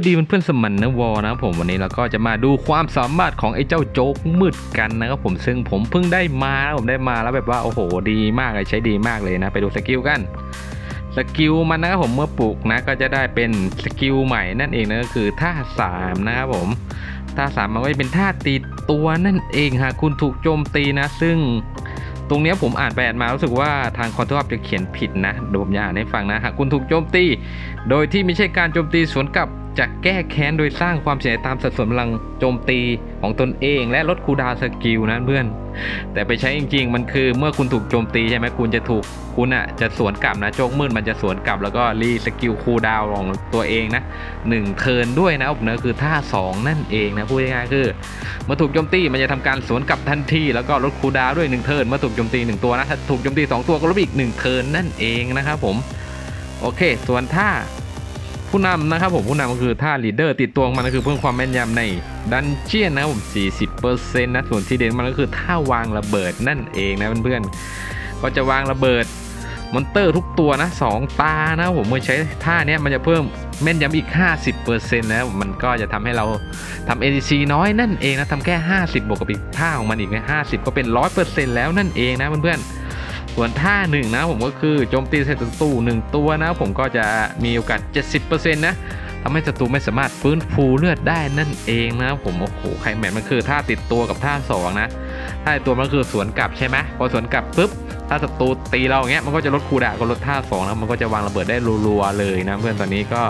วัสดีเพื่อนๆสมันนะวอนะผมวันนี้เราก็จะมาดูความสามารถของไอ้เจ้าโจ๊กมืดกันนะครับผมซึ่งผมเพิ่งได้มาผมได้มาแล้วแบบว่าโอ้โหดีมากเลยใช้ดีมากเลยนะ ไปดูสกิลกันสกิลมันนะครับผมเมื่อปลูกนะก็จะได้เป็นสกิลใหม่นั่นเองนะก็คือท่าสามนะครับผมท่าสามมันก็จะเป็นท่าตีตัวนั่นเองหากคุณถูกโจมตีนะ ซึ่ง ตรงนี้ผมอ่านไปอ่านมารู้สึกว่าทางคอนเทนต์จะเขียนผิดนะเดี๋ยวผมจะอ่านให้ฟังนะหากคุณถูกโจมตี โดยที่ไม่ใช่การโจมตีสวนกลับจะแก้แค้นโดยสร้างความเสียหายตามสัดส่วนพลังโจมตี ของตนเองและลดคูดาวสกิลนะเพื่อน แต่ไปใช้จริง ๆ มันคือเมื่อคุณถูกโจมตีใช่ไหมคุณจะถูกคุณอะจะสวนกลับนะโจกมืดมันจะสวนกลับแล้วก็รีสกิลคูดาวของตัวเองนะหนึ่งเทินด้วยนะผมนะคือท่าสองนั่นเองนะพูดง่ายๆคือเมื่อถูกโจมตีมันจะทำการสวนกลับทันทีแล้วก็ลดคูดาวด้วยหนึ่งเทินเมื่อถูกโจมตีหนึ่งตัวนะถ้าถูกโจมตีสองตัวก็ลดอีกหนึ่งเทินนั่นเองนะครับผมโอเค ส่วนท่าผู้นำนะครับผมผู้นำก็คือท่าลีดเดอร์ติดตัวงมันก็คือเพิ่มความแม่นยำใน ดันเจียนนะผม40%นะส่วนที่เด่นมันก็คือท่าวางระเบิดนั่นเองนะเพื่อนๆก็จะวางระเบิดมอนเตอร์ทุกตัวนะสองตานะผมเมื่อใช้ท่าเนี้ยมันจะเพิ่มแม่นยำอีก 50%นะมันก็จะทำให้เราทำ ADC น้อยนั่นเองนะทำแค่ 50 บวกกับอีกท่าของมันอีกนะ50 ก็เป็น 100%แล้วนั่นเองนะเพื่อนๆส่วนท่าหนึ่งนะผมก็คือโจมตีใส่ศัตรูหนึ่งตัวนะผมก็จะมีโอกาส 70%นะ ทำให้ศัตรูไม่สามารถฟื้นฟูเลือดได้นั่นเองนะผมโอ้โหไครแมทมันคือท่าติดตัวกับท่าสองนะท่าติดตัวมันคือสวนกลับใช่ไหมพอสวนกลับปุ๊บถ้าศัตรูตีเราอย่างเงี้ยมันก็จะลดคูดาก็ลดท่าสองนะมันก็จะวางระเบิดได้รัวๆเลยนะเพื่อนตอนนี้ก็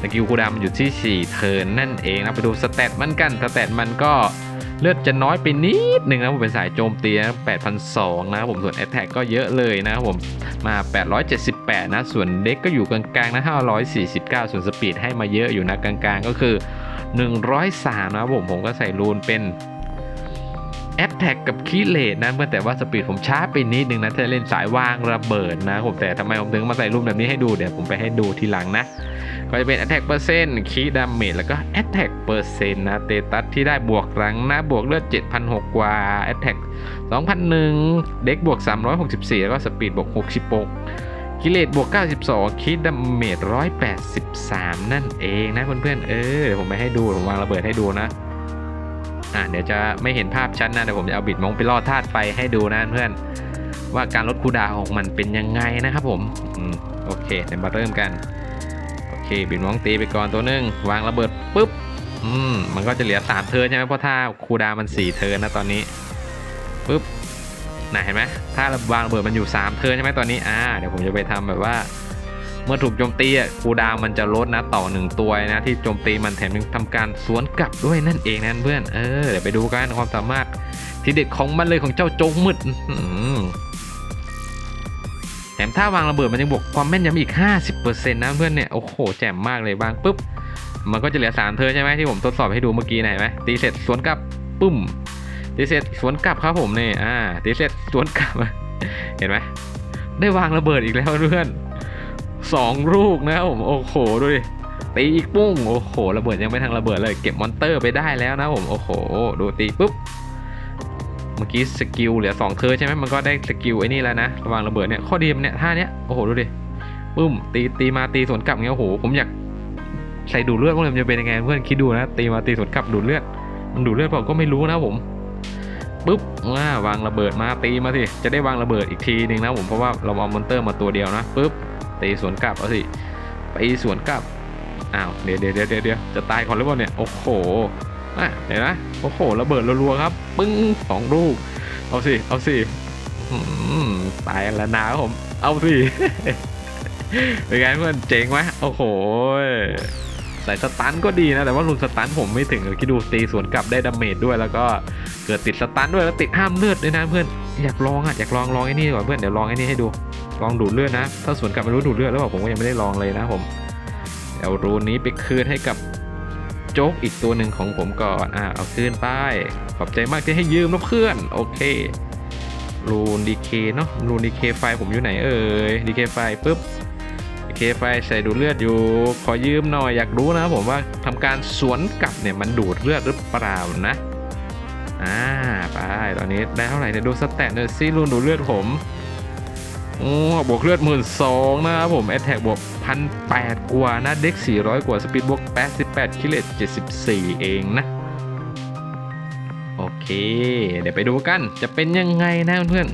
สกิลคูดามันอยู่ที่4เทิร์นนั่นเองนะไปดูสเตตมันกันสเตตมันก็ เลือดจะน้อยไปนิดหนึ่งนะผมเป็นสายโจมตีนะ8,200นะผมส่วนแอตแทกก็เยอะเลยนะครับผมมา 878 นะ ส่วนเด็กก็อยู่กลางๆนะ549 ส่วนสปีดให้มาเยอะอยู่นะกลางๆก็คือ 103 นะผมผมก็ใส่รูนเป็น แอตแทกกับคีเลตนะเมื่อแต่ว่าสปีดผมช้าไปนิดนึงนะถ้าเล่นสายวางระเบิดนะผมแต่ทำไมผมถึงมาใส่รูปแบบนี้ให้ดูเดี๋ยวผมไปให้ดูทีหลังนะ ก็จะเป็น attack เปอร์เซ็นต์คีดาเมจแล้วก็ attack เปอร์เซ็นต์นะเตตัสที่ได้บวกหลังนะบวกเลือด7,006กว่า attack 2,001 เด็กบวก 364 แล้วก็สปีดบวก 66กิเลตบวก 92คีดาเมจ183 นั่นเองนะเพื่อนๆ เออ ผมไปให้ดู ผมวางระเบิดให้ดูนะ อะเดี๋ยวจะไม่เห็นภาพชัดนนะเดี๋ยวผมจะเอาบิดมองไปล่อธาตุไฟให้ดูนะเพื่อนว่าการลดคูดาของมันเป็นยังไงนะครับผมอืมโอเคเดี๋ยวมาเริ่มกันโอเคบินมองตีไปก่อนตัวหนึงวางระเบิดปุ๊บอืมมันก็จะเหลือสามเทิร์นใช่ไหมเพราะถ้าคูดามันสี่เทิร์นนะตอนนี้ปุ๊บน่ะเห็นไหมถ้าวางระเบิดมันอยู่สามเทิร์นใช่ไหมตอนนี้อ่าเดี๋ยวผมจะไปทำแบบว่า เมื่อถูกโจมตีอะคูดาวมันจะลดนะต่อหนึ่งตัวนะ ที่โจมตีมันแถมยังทำการสวนกลับด้วยนั่นเองนะเพื่อนเออเดี๋ยวไปดูกันความสามารถที่เด็ดของมันเลยของเจ้าโจงมืดแถมถ้าวางระเบิดมันยังบวกความแม่นยำอีก 50%นะเพื่อนเนี่ยโอ้โหแจ่มมากเลยวางปุ๊บมันก็จะเหลือ3เธอใช่ไหมที่ผมทดสอบให้ดูเมื่อกี้นะเห็นไหมตีเสร็จสวนกลับปุ้มตีเสร็จสวนกลับครับผมนี่อ่าตีเสร็จสวนกลับเห็นไหมได้วางระเบิดอีกแล้วเพื่อน สองลูกนะครับผมโอ้โหดูดิตีอีกปุ้งโอ้โหระเบิดยังไม่ทันระเบิดเลยเก็บมอนเตอร์ไปได้แล้วนะผมโอ้โห ดูตีปุ๊บเมื่อกี้สกิลเหลือ2เธอใช่ไหมมันก็ได้สกิลไอ้นี่แล้วนะระวางระเบิดเนี่ยข้อดีมันเนี่ยท่าเนี้ยโอ้โหดูดิปึ้มตีตีมาตีสวนกลับเงี้ยโอ้โหผมอยากใส่ดูดเลือดว่ามันจะเป็นยังไงเพื่อนคิดดูนะตีมาตีสวนกลับดูดเลือดมันดูดเลือดเปล่าก็ไม่รู้นะผมปุ๊บว่าวางระเบิดมาตีมาสิจะได้วางระเบิดอีกทีหนึ่งนะผมเพราะว่าเราเอามอนเตอร์มาตัวเดียวนะปุ๊บ ตีสวนกลับเอาสิตีสวนกลับอ้าวเดี๋ยวเดี๋ยวเดี๋ยวเดี๋ยวจะตายก่อนหรือเปล่าเนี่ยโอ้โหอะเห็นไหมโอ้โหระเบิดรัวๆครับ ปึ้งสองลูกเอาสิเอาสิตายแล้วนะครับผม เอาสิเป็นไงเพื่อนเจ๋งไหมโอ้โห ใส่สตันก็ดีนะ แต่ว่ารุนสตันผมไม่ถึงคิดดูตีสวนกลับได้ดาเมจด้วย แล้วก็เกิดติดสตันด้วยแล้วติดห้ามเลือดด้วยนะเพื่อนอยากลองอะอยากลองลองไอ้นี่ก่อนเพื่อนเดี๋ยวลองไอ้นี่ให้ดูลองดูดเลือดนะ ถ้าสวนกลับไม่รู้ดูดเลือดหรือเปล่าผมก็ยังไม่ได้ลองเลยนะผมเดี๋ยวรูนนี้ไปคืนให้กับโจ๊กอีกตัวหนึ่งของผมก่อนอ่าเอาคืนไปขอบใจมากที่ให้ยืมนะเพื่อนโอเครูนดีเคเนาะรูนดีเคไฟผมอยู่ไหนเอ่ยดีเคไฟปุ๊บ เคไฟใส่ดูดเลือดอยู่ ขอยืมหน่อยอยากรู้นะครับผมว่าทำการสวนกลับเนี่ยมันดูดเลือดหรือเปล่านะอ่าไปตอนนี้ได้เท่าไหร่เนี่ยดูสแตทหน่ยซิรูนดูดเลือดผมโอ้บวกเลือดหมื่นสองนะครับผมแอตแทกบวกพันแปดกว่านะเด็กสี่ร้อยกว่าสปีดบวกแปดสิบแปดคิเลตเจ็ดสิบสี่เองนะ เค เดี๋ยวไปดูกัน จะเป็นยังไงนะเพื่อน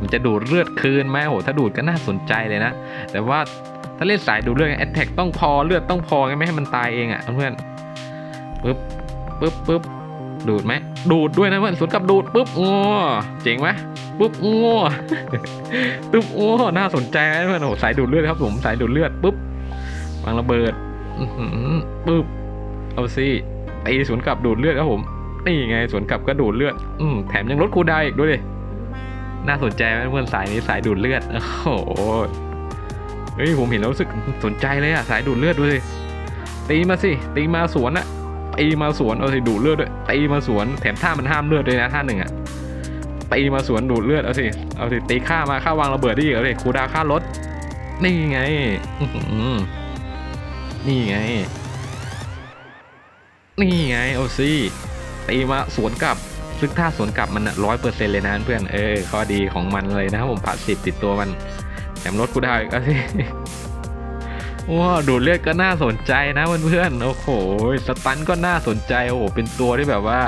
มันจะดูดเลือดคืนไหมโหถ้าดูดก็น่าสนใจเลยนะ แต่ว่าถ้าเล่นสายดูดเลือดแอตแทกต้องพอเลือดต้องพอไงไม่ให้มันตายเองอะ่ะเพื่อนปึ๊บปึ๊บปึ๊บดูดไหมดูดด้วยนะเพื่อนสวนกลับดูดปึ๊บง้อเจ๋งไหมปึ๊บง้อปึ๊บโอ้น่าสนใจนะเพื่อนโอ้สายดูดเลือดครับผมสายดูดเลือดปึ๊บวางระเบิดปึ๊บเอาสิตีสวนกลับดูดเลือดครับผม นี่ไงสวนกลับก็ดูดเลือด อืมแถมยังลดคูดาวอีกด้วยดิน่าสนใจไหมเพื่อนสายนี้สายดูดเลือด โอ้โหเฮ้ยผมเห็นแล้วรู้สึกสนใจเลยอะสายดูดเลือดดูสิตีมาสิตีมาสวนอะตีมาสวนเอาสิดูดเลือดด้วยตีมาสวนแถมท่ามันห้ามเลือดด้วยนะท่าหนึ่งอะตีมาสวนดูดเลือดเอาสิเอาสิตีฆ่ามาฆ่าวางระเบิดได้อีกเอาสิคูดาวน์ฆ่ารถนี่ไงนี่ไง นี่ไงเอาสิ ตีมาสวนกลับซึ่งถ้าสวนกลับมันร้อยเปอร์เซ็นต์เลยนะเพื่อนเออข้อดีของมันเลยนะครับผมผัดสิบติดตัวมันแถมรถกูได้ก็สิว้าดูดเลือดก็น่าสนใจนะเพื่อนๆโอ้โหสตันก็น่าสนใจโอ้โหเป็นตัวที่แบบว่า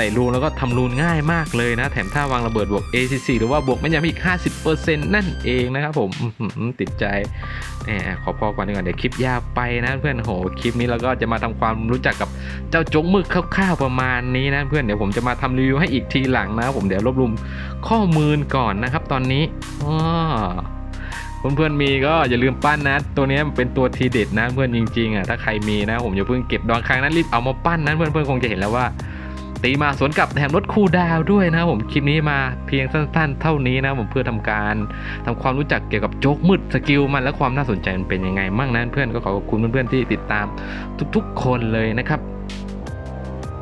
ใส่รูนแล้วก็ทำรูนง่ายมากเลยนะ แถมถ้าวางระเบิดบวก ACC หรือว่าบวกไม่ย้ำอีก 50%นั่นเองนะครับผมติดใจแหมขอพอก่อนดีกว่าเดี๋ยวคลิปยาวไปนะเพื่อนโหคลิปนี้เราก็จะมาทำความรู้จักกับเจ้าจงมึกคร่าวๆประมาณนี้นะเพื่อนเดี๋ยวผมจะมาทำรีวิวให้อีกทีหลังนะผมเดี๋ยวรวบรวมข้อมูลก่อนนะครับตอนนี้อ้อเพื่อนๆมีก็อย่าลืมปั้นนะ ตัวนี้มันเป็นตัวทีเด็ดนะเพื่อนจริงๆอะถ้าใครมีนะผมอย่าเพิ่งเก็บดองครั้งนั้นรีบเอามาปั้นนะเพื่อนๆคงจะเห็นแล้วว่า ตีมาสวนกลับแถมลดคูดาวด้วยนะผมคลิปนี้มาเพียงสั้นๆ เท่านี้นะผมเพื่อทำการทำความรู้จักเกี่ยวกับโจ๊กมืดสกิลมันและความน่าสนใจมันเป็นยังไงมั่งนะเพื่อนก็ขอขอบคุณเพื่อนๆที่ติดตามทุกๆ คนเลยนะครับ